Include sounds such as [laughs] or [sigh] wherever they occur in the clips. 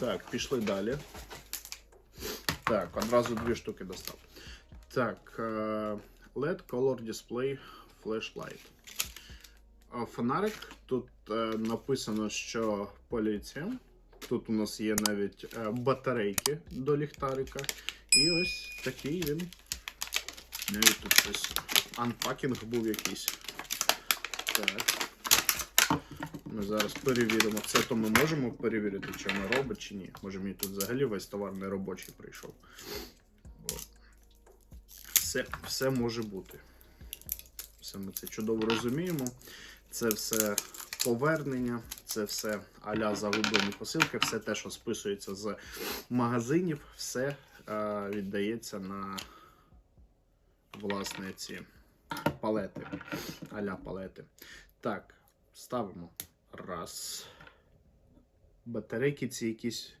Так, пішли далі. Так, одразу дві штуки достав. Так, е, LED Color Display Flashlight. Фонарик. Тут е, написано, що поліція. Тут у нас є навіть е, батарейки до ліхтарика. І ось такий він. Навіть тут щось анпакінг був якийсь. Так. Ми зараз перевіримо. Це то ми можемо перевірити, чи воно робить, чи ні. Може мені тут взагалі весь товар не робочий прийшов. Все, все може бути. Все ми це чудово розуміємо. Це все повернення, це все аля загублені посилки, все те, що списується з магазинів, все е, віддається на власне ці палети. Аля палети. Так, ставимо. Раз. Батарейки ці якісь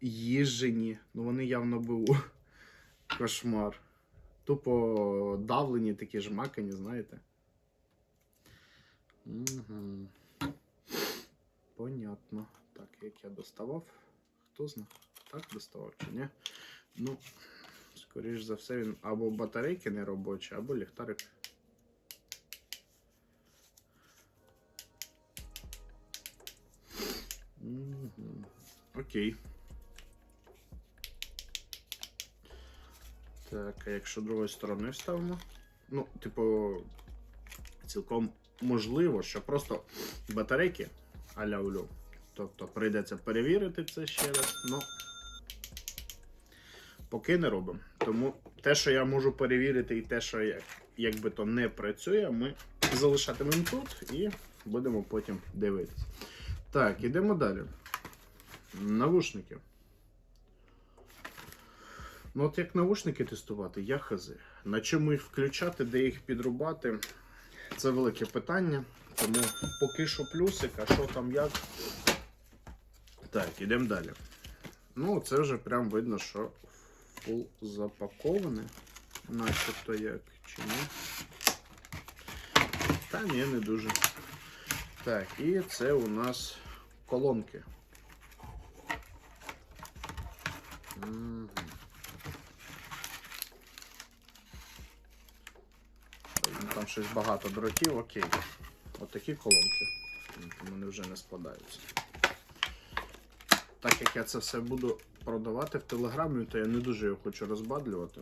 їжені. Ну вони явно БУ. [laughs] Кошмар. Тупо давлені такі жмакані, знаєте. Угу. Понятно. Так, як я доставав. Хто знає? Так доставав чи ні? Ну, скоріш за все, він або батарейки не робочі, або ліхтарик. Окей. Так, а якщо другої сторони вставимо? Ну, типу, цілком можливо, що просто батарейки аля улю. Тобто прийдеться перевірити це ще раз. Ну, поки не робимо. Тому те, що я можу перевірити, і те, що як, якби то не працює, ми залишатимемо тут і будемо потім дивитися. Так, ідемо далі. Навушники. Ну, от як навушники тестувати, я хази. На чому їх включати, де їх підрубати, це велике питання. Тому поки що плюсик, а що там як. Так, ідемо далі. Ну, це вже прям видно, що фул запаковане. Начебто як чи ні. Та ні, не дуже. Так, і це у нас колонки. Ну, Там щось багато дротів, окей. Отакі колонки. Ну, Вони вже не складаються. Так як я це все буду продавати в телеграмі, то я не дуже його хочу розбадлювати.